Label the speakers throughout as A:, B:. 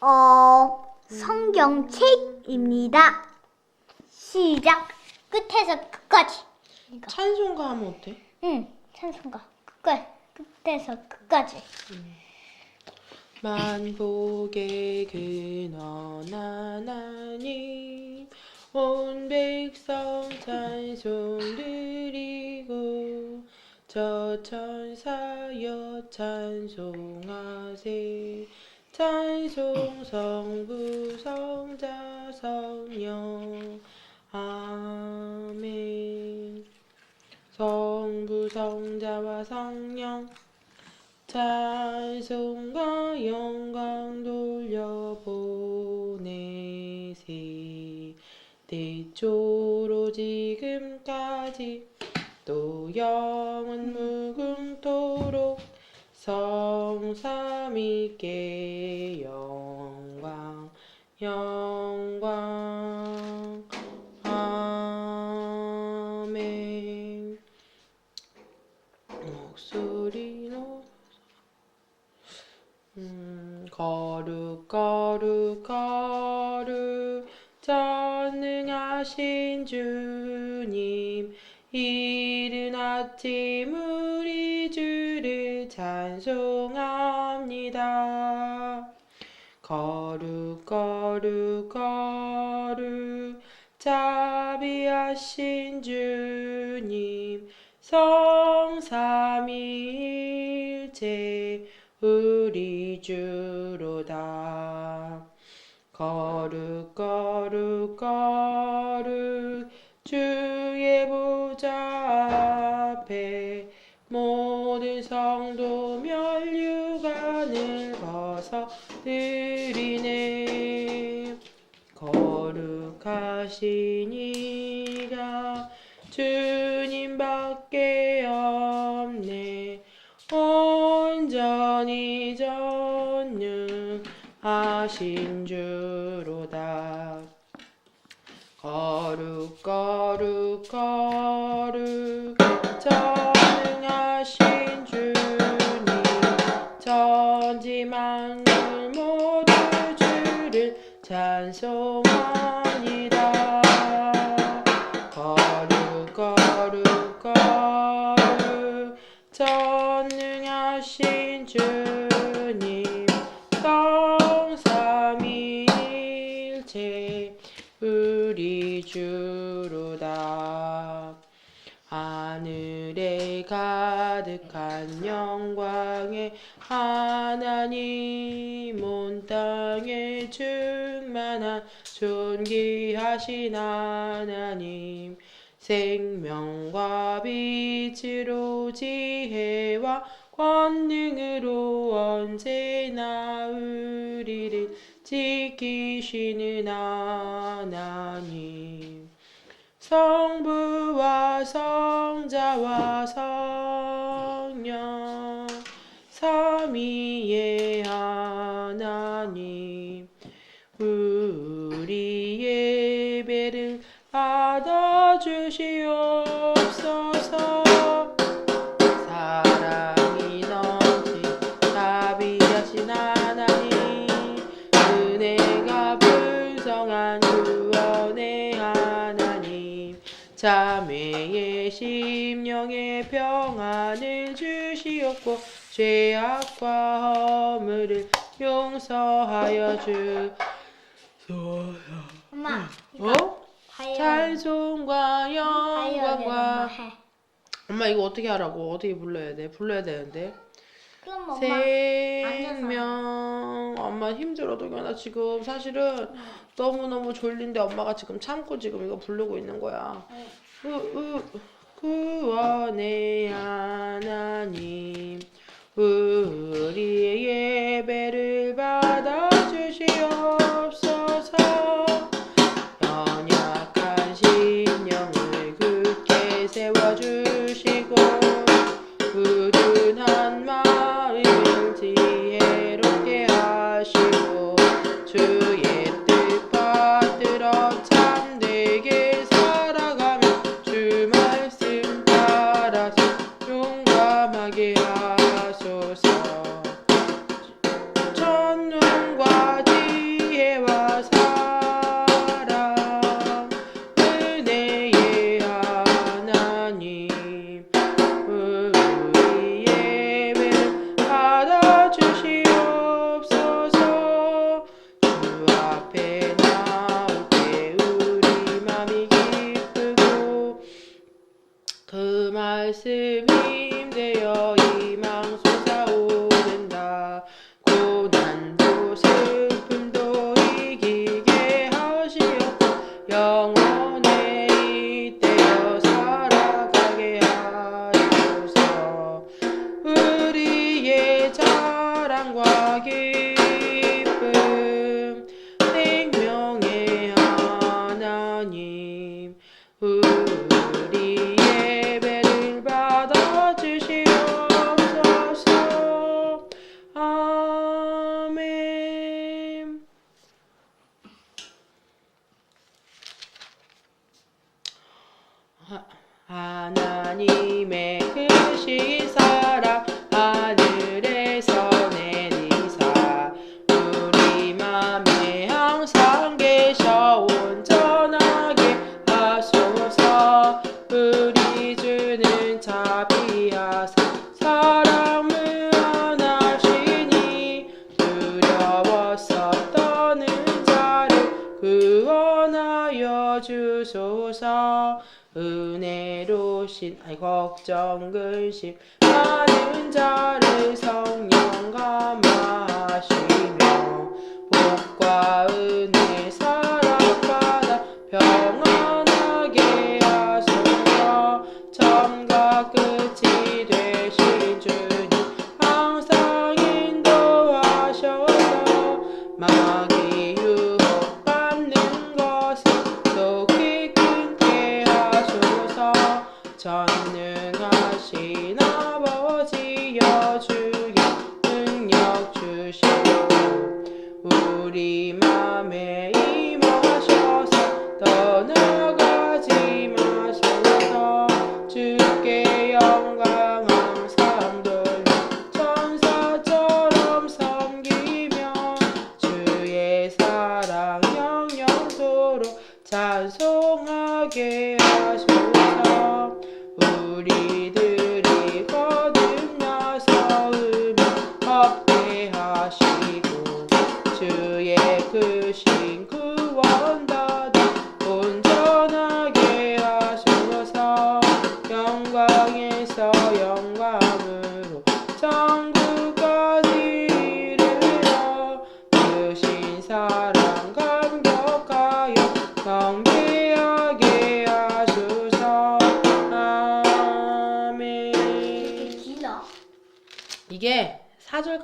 A: 어, 성경책입니다. 시작. 끝에서 끝까지. 그러니까,
B: 찬송가 하면 어때?
A: 응, 찬송가. 끝까지. 끝에서 끝까지.
B: 만복의 근원한 하나님 온 백성 찬송 드리고 저 천사여 찬송하세 찬송 성부 성자 성령 아멘. 성부 성자와 성령. 찬송과 영광 돌려보내세 대초로 지금까지 또 영원 무궁토록 성삼위께 영광 영 거룩 거룩 거룩 자비하신 주님 성삼위일체 우리 주로다. 거룩 거룩 거룩 주의 보좌 앞에 모든 성도 멸류관을 벗어 드 거룩하시니라. 주님밖에 없네. 온전히 전능하신 주로다. 거룩 거룩 거룩 전능하신 주님. 전지만물 모두 주를 찬송합 주로다. 하늘에 가득한 영광의 하나님 온 땅에 충만한 존귀하신 하나님 생명과 빛으로 지혜와 권능으로 언제나 우리를 지키시는 하나님 성부와 성자와 성령 삼위의 하나님 심령의 평안을 주시옵고 죄악과 허물을 용서하여 주소서.
A: 엄마,
B: 어? 찬송과 영광과
A: 해.
B: 엄마 이거 어떻게 하라고? 어떻게 불러야 돼? 불러야 되는데.
A: 그럼 엄마
B: 생명. 엄마 힘들어 도겸아 지금 사실은 너무너무 졸린데 엄마가 지금 참고 지금 이거 부르고 있는 거야. 우, 우, 구원의 하나님 우리의 예배를 하나님의 크신 사랑 하늘에서 내리사. 우리 맘에 항상 계셔 온전하게 하소서. 우리 주는 자비하사 사랑 무한하시니 두려웠었던 자를 구원하여 주소서. 은혜로신 아이 걱정 근심. 많은 자를 성령과 마시며 복과 은혜 사랑받아 평안하게 하소서. 처음과 끝이 되신 주님 항상 인도하셔서 마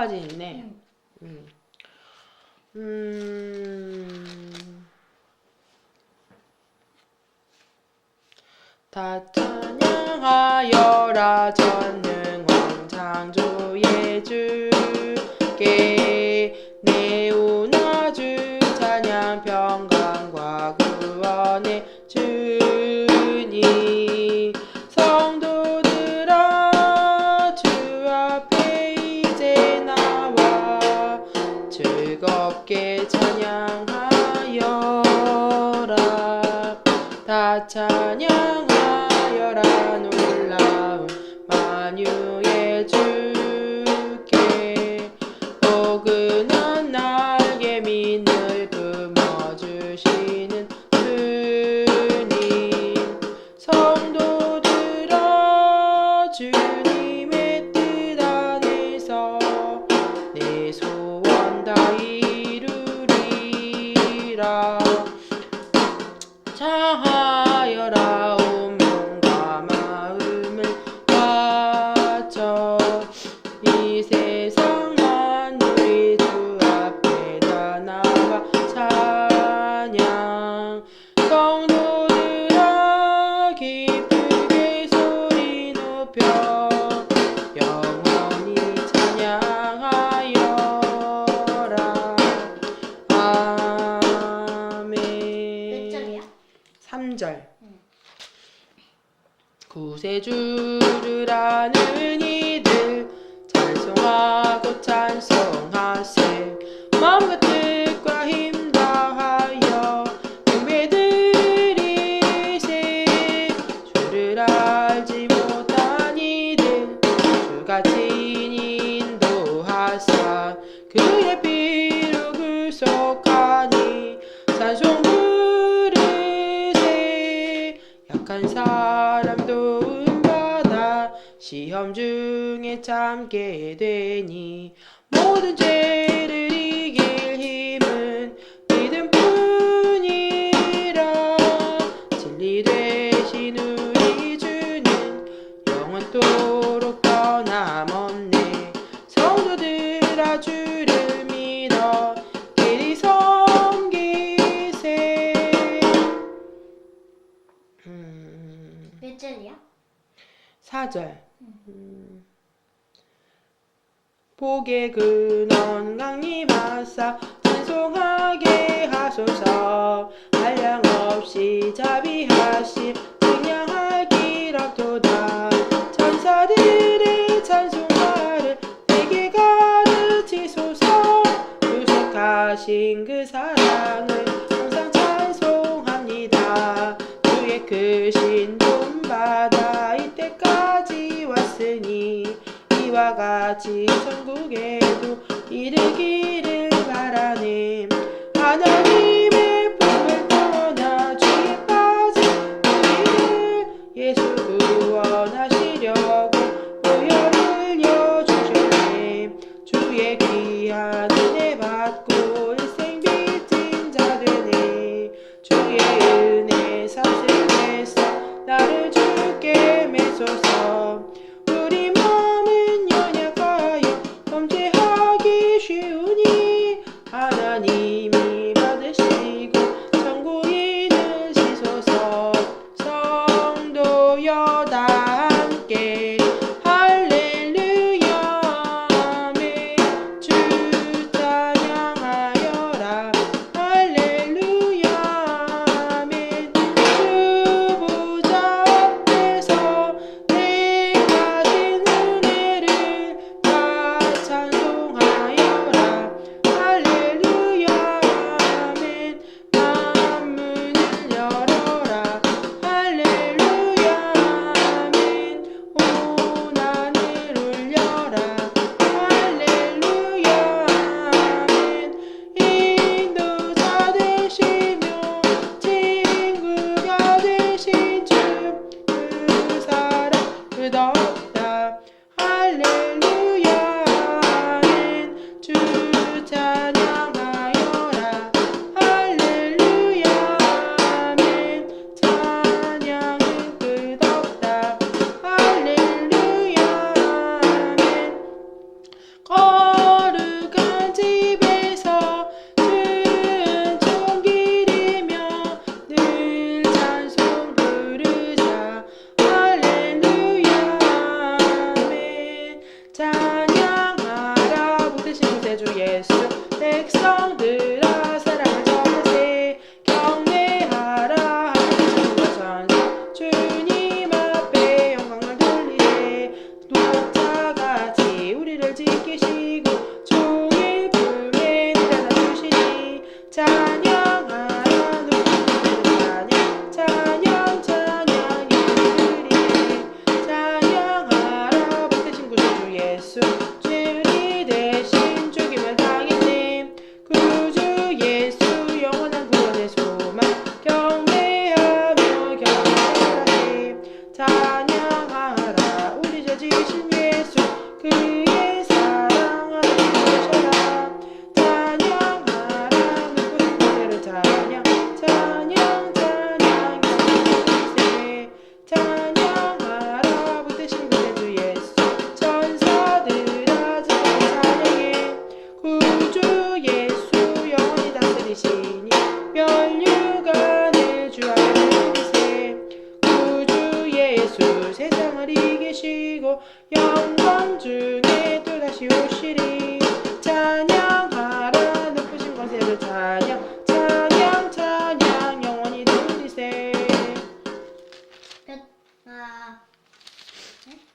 B: 까지 있네.
A: 음.
B: 음. 음. 다 찬양하여라 전능왕 창조의 주께 참게 되니 모든 죄를 이길 힘 복의 근원강이 마사 찬송하게 하소서. 한량 없이 자비하심 증량하기랍도다. 천사들의 찬송가를 내게 가르치소서. 유색하신 그 사랑. 이와 같이 천국에도 이르기를 바라네. 하나님
A: ole.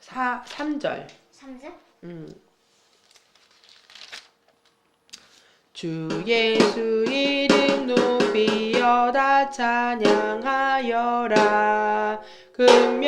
B: 4, 3절.
A: 3절?
B: 음. 주 예수 이름 높이여다 찬양하여라 금